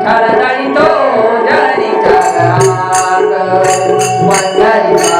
विठ्ठल जळितो जरीच्या घरात पंढरीचा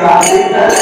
पंढरीचा